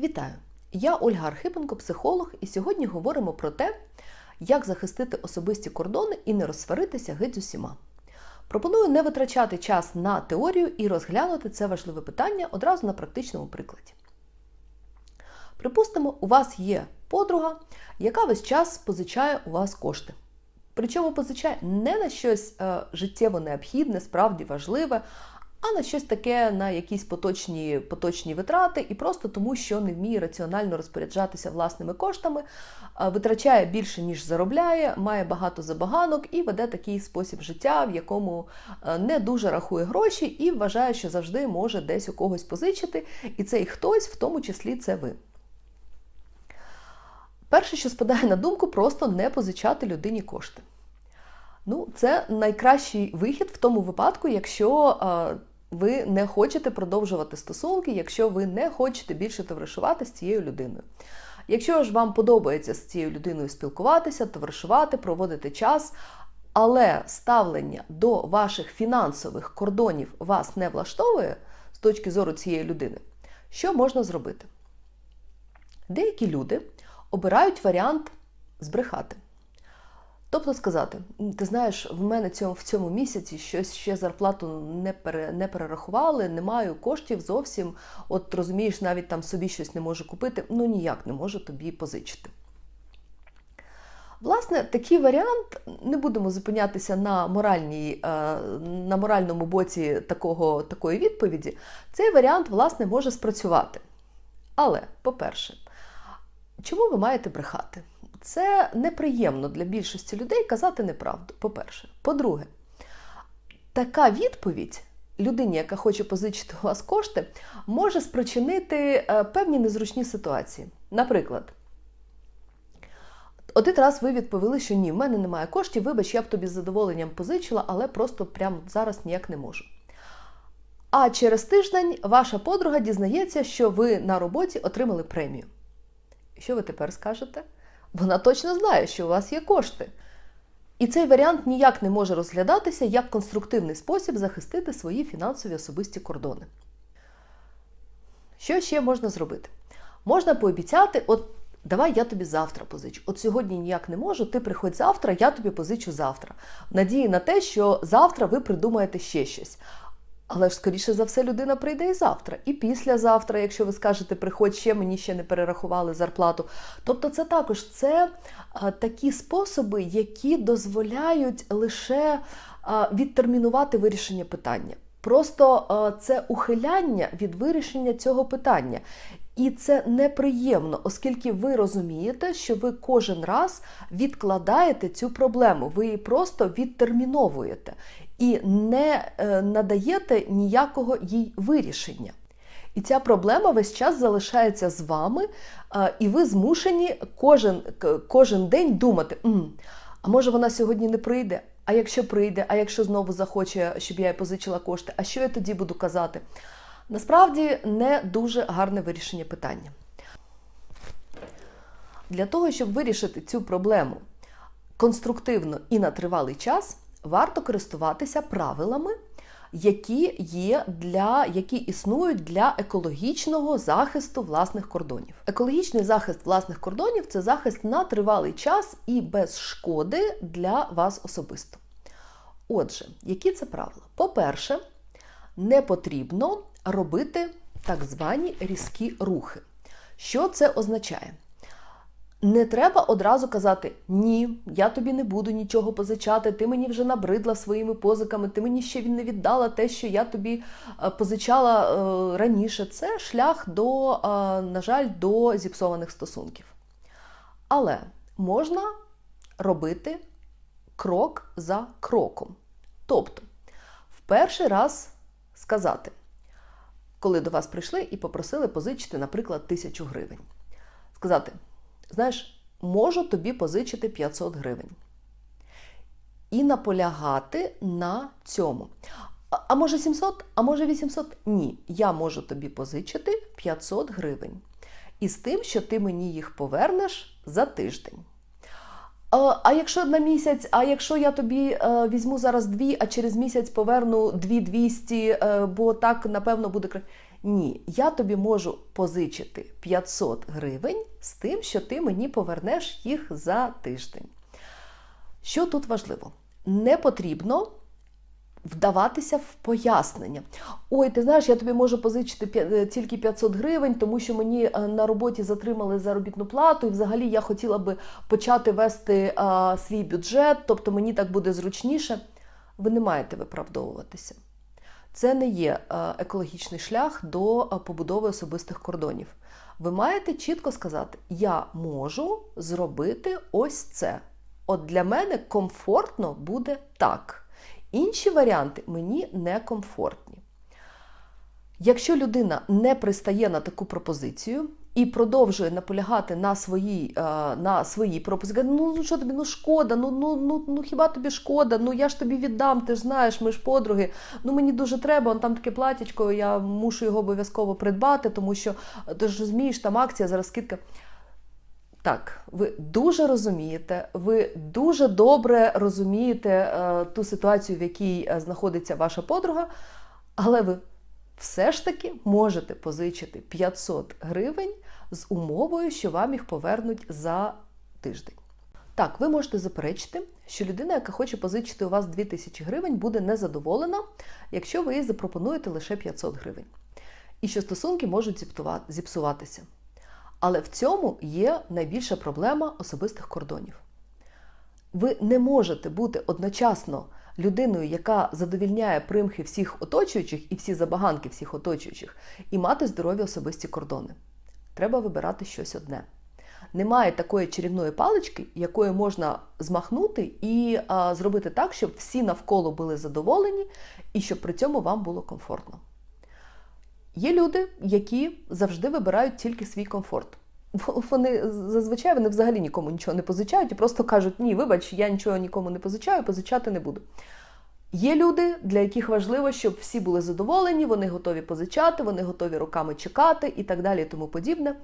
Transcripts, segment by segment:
Вітаю! Я Ольга Архипенко, психолог, і сьогодні говоримо про те, як захистити особисті кордони і не розсваритися геть з усіма. Пропоную не витрачати час на теорію і розглянути це важливе питання одразу на практичному прикладі. Припустимо, у вас є подруга, яка весь час позичає у вас кошти. Причому позичає не на щось е, життєво необхідне, справді важливе, а на щось таке на якісь поточні, поточні витрати, і просто тому, що не вміє раціонально розпоряджатися власними коштами, витрачає більше, ніж заробляє, має багато забаганок і веде такий спосіб життя, в якому е, не дуже рахує гроші і вважає, що завжди може десь у когось позичити. І цей хтось, в тому числі, це ви. Перше, що спадає на думку, просто не позичати людині кошти. Ну, це найкращий вихід в тому випадку, якщо е, ви не хочете продовжувати стосунки, якщо ви не хочете більше товаришувати з цією людиною. Якщо ж вам подобається з цією людиною спілкуватися, товаришувати, проводити час, але ставлення до ваших фінансових кордонів вас не влаштовує з точки зору цієї людини, що можна зробити? Деякі люди обирають варіант збрехати. Тобто сказати, ти знаєш, в мене цьому, в цьому місяці щось ще зарплату не пере, не перерахували, не маю коштів зовсім. От розумієш, навіть там собі щось не можу купити, ну ніяк не можу тобі позичити. Власне, такий варіант, не будемо зупинятися на моральній, на моральному боці такого, такої відповіді, цей варіант, власне, може спрацювати. Але, по-перше, чому ви маєте брехати? Це неприємно для більшості людей казати неправду. По-перше. По-друге, така відповідь людині, яка хоче позичити у вас кошти, може спричинити певні незручні ситуації. Наприклад, один раз ви відповіли, що ні, в мене немає коштів, вибач, я б тобі з задоволенням позичила, але просто прямо зараз ніяк не можу. А через тиждень ваша подруга дізнається, що ви на роботі отримали премію. Що ви тепер скажете? Вона точно знає, що у вас є кошти. І цей варіант ніяк не може розглядатися як конструктивний спосіб захистити свої фінансові особисті кордони. Що ще можна зробити? Можна пообіцяти, от давай я тобі завтра позичу. От сьогодні ніяк не можу, ти приходь завтра, я тобі позичу завтра. В надії на те, що завтра ви придумаєте ще щось. Але ж, скоріше за все, людина прийде і завтра, і післязавтра, якщо ви скажете, приходь ще, мені ще не перерахували зарплату. Тобто, це також це а, такі способи, які дозволяють лише а, відтермінувати вирішення питання. Просто а, це ухиляння від вирішення цього питання. І це неприємно, оскільки ви розумієте, що ви кожен раз відкладаєте цю проблему, ви її просто відтерміновуєте і не надаєте ніякого їй вирішення. І ця проблема весь час залишається з вами, і ви змушені кожен кожен день думати: а може вона сьогодні не прийде? А якщо прийде, а якщо знову захоче, щоб я їй позичила кошти, а що я тоді буду казати? Насправді не дуже гарне вирішення питання. Для того, щоб вирішити цю проблему конструктивно і на тривалий час, варто користуватися правилами, які є для, які існують для екологічного захисту власних кордонів. Екологічний захист власних кордонів це захист на тривалий час і без шкоди для вас особисто. Отже, які це правила? По-перше, не потрібно робити так звані різкі рухи. Що це означає? Не треба одразу казати Ні, я тобі не буду нічого позичати, ти мені вже набридла своїми позиками, ти мені ще не віддала те, що я тобі позичала раніше. Це шлях до, на жаль, до зіпсованих стосунків. Але можна робити крок за кроком. Тобто, в перший раз сказати, коли до вас прийшли і попросили позичити, наприклад, тисячу гривень. Сказати, знаєш, можу тобі позичити 500 гривень. І наполягати на цьому. А може 700, а може 800? Ні, я можу тобі позичити 500 гривень. І з тим, що ти мені їх повернеш за тиждень. А якщо на місяць, а якщо я тобі візьму зараз дві, а через місяць поверну дві 200, бо так, напевно, буде краще. Ні, я тобі можу позичити 500 гривень з тим, що ти мені повернеш їх за тиждень. Що тут важливо? Не потрібно вдаватися в пояснення. Ой, ти знаєш, я тобі можу позичити е, тільки 500 гривень, тому що мені е, на роботі затримали заробітну плату, і взагалі я хотіла би почати вести а, свій бюджет, тобто мені так буде зручніше. Ви не маєте виправдовуватися. Це не є е, екологічний шлях до е, побудови особистих кордонів. Ви маєте чітко сказати: я можу зробити ось це. От для мене комфортно буде так. Інші варіанти мені не комфортні. Якщо людина не пристає на таку пропозицію і продовжує наполягати на своїй, е, на своїй пропозиції, ну ну, що тобі, ну шкода, ну, ну, ну, ну хіба тобі шкода, ну я ж тобі віддам, ти ж знаєш, ми ж подруги, ну мені дуже треба, он там таке платячко, я мушу його обов'язково придбати, тому що е, ти ж розумієш, там акція, зараз скидка. Так, ви дуже розумієте, ви дуже добре розумієте е, ту ситуацію, в якій е, знаходиться ваша подруга, але ви все ж таки можете позичити 500 гривень з умовою, що вам їх повернуть за тиждень. Так, ви можете заперечити, що людина, яка хоче позичити у вас 2000 гривень, буде незадоволена, якщо ви їй запропонуєте лише 500 гривень. І що стосунки можуть зіпсуватися. Але в цьому є найбільша проблема особистих кордонів. Ви не можете бути одночасно людиною, яка задовільняє примхи всіх оточуючих і всі забаганки всіх оточуючих, і мати здорові особисті кордони. Треба вибирати щось одне. Немає такої чарівної палички, якою можна змахнути і а, зробити так, щоб всі навколо були задоволені і щоб при цьому вам було комфортно. Є люди, які завжди вибирають тільки свій комфорт. Вони зазвичай вони взагалі нікому нічого не позичають і просто кажуть: ні, вибач, я нічого нікому не позичаю, позичати не буду. Є люди, для яких важливо, щоб всі були задоволені, вони готові позичати, вони готові роками чекати і так далі, і тому подібне.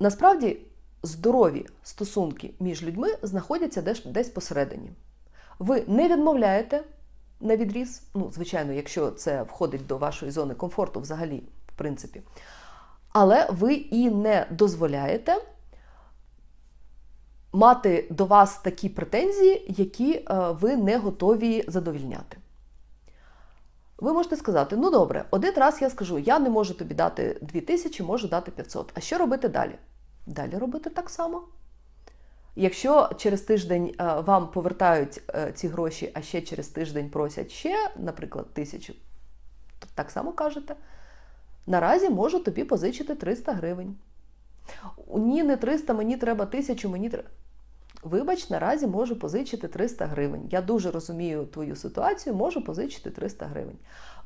Насправді, здорові стосунки між людьми знаходяться десь, десь посередині. Ви не відмовляєте на відріз, ну, звичайно, якщо це входить до вашої зони комфорту, взагалі, в принципі. Але ви і не дозволяєте мати до вас такі претензії, які е, ви не готові задовільняти. Ви можете сказати: ну добре, один раз я скажу, я не можу тобі дати 2000, можу дати 500. А що робити далі? Далі робити так само. Якщо через тиждень е, вам повертають е, ці гроші, а ще через тиждень просять ще, наприклад, тисячу, то так само кажете. Наразі можу тобі позичити 300 гривень. Ні, не 300, мені треба тисячу, мені треба. Вибач, наразі можу позичити 300 гривень. Я дуже розумію твою ситуацію, можу позичити 300 гривень.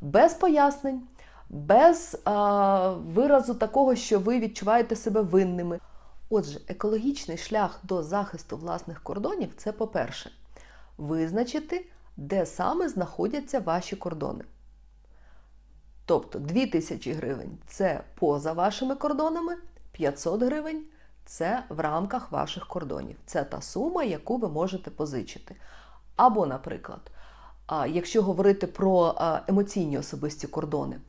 Без пояснень, без а, виразу такого, що ви відчуваєте себе винними. Отже, екологічний шлях до захисту власних кордонів це, по-перше, визначити, де саме знаходяться ваші кордони. Тобто 2000 гривень це поза вашими кордонами, 500 гривень це в рамках ваших кордонів. Це та сума, яку ви можете позичити. Або, наприклад, якщо говорити про емоційні особисті кордони,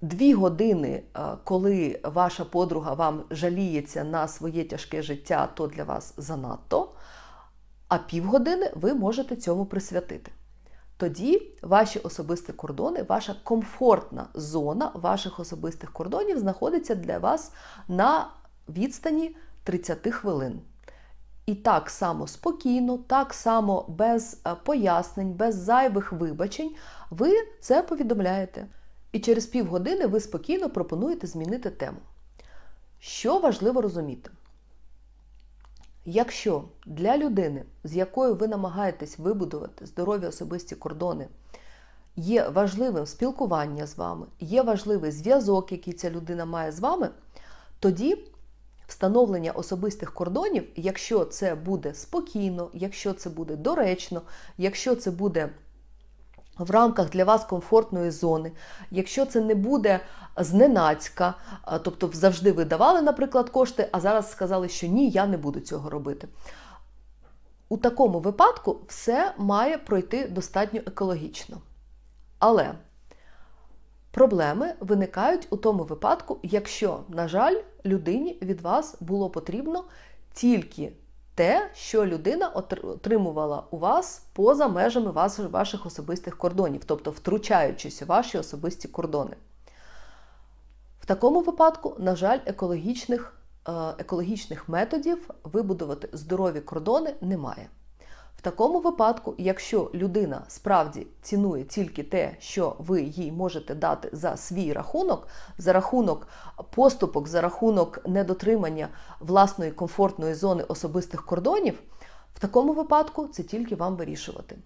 дві години, коли ваша подруга вам жаліється на своє тяжке життя, то для вас занадто, а півгодини ви можете цьому присвятити. Тоді ваші особисті кордони, ваша комфортна зона ваших особистих кордонів знаходиться для вас на відстані 30 хвилин. І так само спокійно, так само без е, пояснень, без зайвих вибачень, ви це повідомляєте. І через півгодини ви спокійно пропонуєте змінити тему. Що важливо розуміти? Якщо для людини, з якою ви намагаєтесь вибудувати здорові особисті кордони, є важливим спілкування з вами, є важливий зв'язок, який ця людина має з вами, тоді встановлення особистих кордонів, якщо це буде спокійно, якщо це буде доречно, якщо це буде в рамках для вас комфортної зони, якщо це не буде зненацька, тобто завжди ви давали, наприклад, кошти, а зараз сказали, що ні, я не буду цього робити. У такому випадку все має пройти достатньо екологічно. Але Проблеми виникають у тому випадку, якщо, на жаль, людині від вас було потрібно тільки те, що людина отримувала у вас поза межами ваших особистих кордонів, тобто втручаючись у ваші особисті кордони. В такому випадку, на жаль, екологічних, е, екологічних методів вибудувати здорові кордони немає. В такому випадку, якщо людина справді цінує тільки те, що ви їй можете дати за свій рахунок, за рахунок поступок, за рахунок недотримання власної комфортної зони особистих кордонів, в такому випадку це тільки вам вирішувати.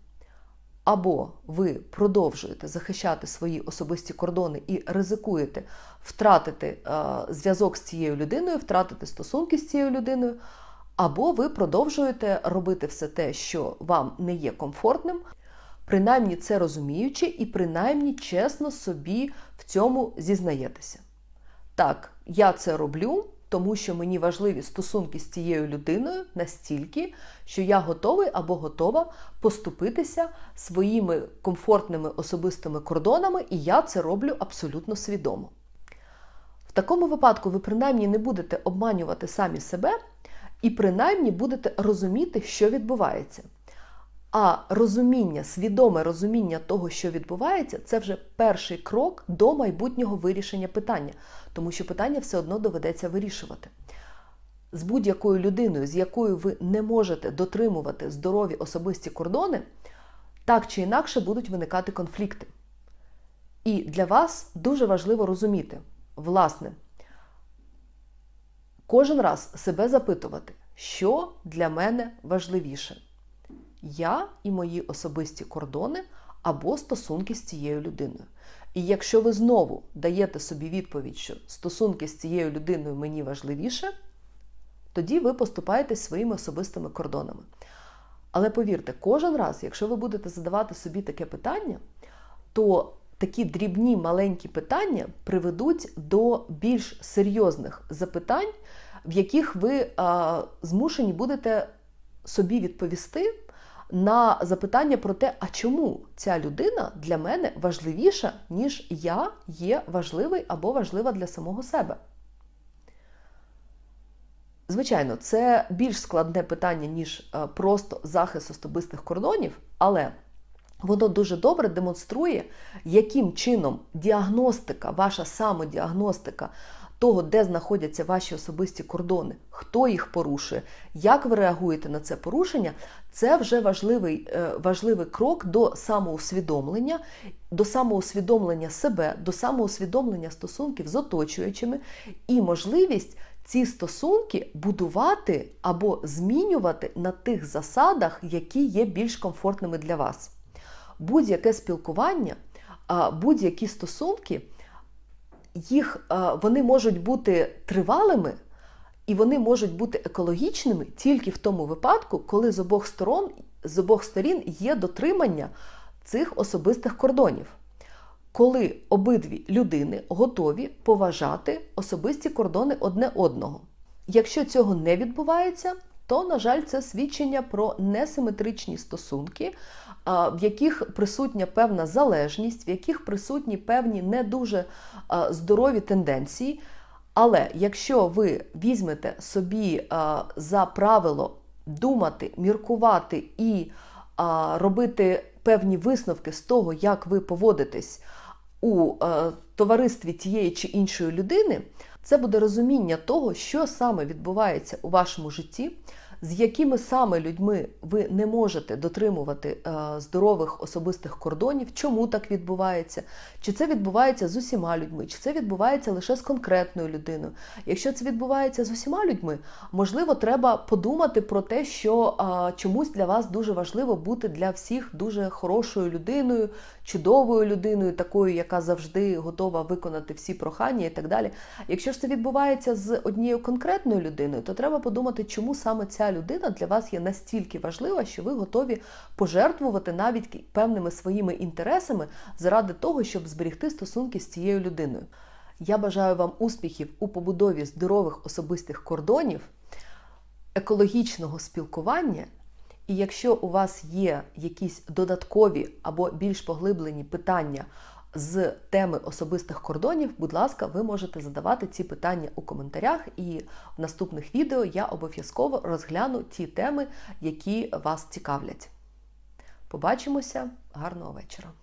Або ви продовжуєте захищати свої особисті кордони і ризикуєте втратити е, зв'язок з цією людиною, втратити стосунки з цією людиною. Або ви продовжуєте робити все те, що вам не є комфортним, принаймні це розуміючи, і принаймні чесно собі в цьому зізнаєтеся. Так, я це роблю, тому що мені важливі стосунки з цією людиною настільки, що я готовий або готова поступитися своїми комфортними особистими кордонами, і я це роблю абсолютно свідомо. В такому випадку ви принаймні не будете обманювати самі себе і принаймні будете розуміти, що відбувається. А розуміння, свідоме розуміння того, що відбувається, це вже перший крок до майбутнього вирішення питання, тому що питання все одно доведеться вирішувати. З будь-якою людиною, з якою ви не можете дотримувати здорові особисті кордони, так чи інакше будуть виникати конфлікти. І для вас дуже важливо розуміти, власне, Кожен раз себе запитувати, що для мене важливіше: я і мої особисті кордони або стосунки з цією людиною. І якщо ви знову даєте собі відповідь, що стосунки з цією людиною мені важливіше, тоді ви поступаєте своїми особистими кордонами. Але повірте, кожен раз, якщо ви будете задавати собі таке питання, то такі дрібні маленькі питання приведуть до більш серйозних запитань, в яких ви а, змушені будете собі відповісти на запитання про те, а чому ця людина для мене важливіша, ніж я є важливий або важлива для самого себе. Звичайно, це більш складне питання, ніж просто захист особистих кордонів, але Воно дуже добре демонструє, яким чином діагностика, ваша самодіагностика того, де знаходяться ваші особисті кордони, хто їх порушує, як ви реагуєте на це порушення, це вже важливий е, важливий крок до самоусвідомлення, до самоусвідомлення себе, до самоусвідомлення стосунків з оточуючими і можливість. Ці стосунки будувати або змінювати на тих засадах, які є більш комфортними для вас будь-яке спілкування, будь-які стосунки, їх, вони можуть бути тривалими і вони можуть бути екологічними тільки в тому випадку, коли з обох сторон, з обох сторін є дотримання цих особистих кордонів. Коли обидві людини готові поважати особисті кордони одне одного. Якщо цього не відбувається, то, на жаль, це свідчення про несиметричні стосунки, в яких присутня певна залежність, в яких присутні певні не дуже здорові тенденції. Але якщо ви візьмете собі за правило думати, міркувати і робити певні висновки з того, як ви поводитесь у товаристві тієї чи іншої людини, це буде розуміння того, що саме відбувається у вашому житті з якими саме людьми ви не можете дотримувати е, здорових особистих кордонів, чому так відбувається? Чи це відбувається з усіма людьми, чи це відбувається лише з конкретною людиною? Якщо це відбувається з усіма людьми, можливо, треба подумати про те, що чомусь для вас дуже важливо бути для всіх дуже хорошою людиною, чудовою людиною, такою, яка завжди готова виконати всі прохання і так далі. Якщо ж це відбувається з однією конкретною людиною, то треба подумати, чому саме ця людина для вас є настільки важлива, що ви готові пожертвувати навіть певними своїми інтересами заради того, щоб зберігти стосунки з цією людиною. Я бажаю вам успіхів у побудові здорових особистих кордонів, екологічного спілкування. І якщо у вас є якісь додаткові або більш поглиблені питання з теми особистих кордонів, будь ласка, ви можете задавати ці питання у коментарях, і в наступних відео я обов'язково розгляну ті теми, які вас цікавлять. Побачимося, гарного вечора!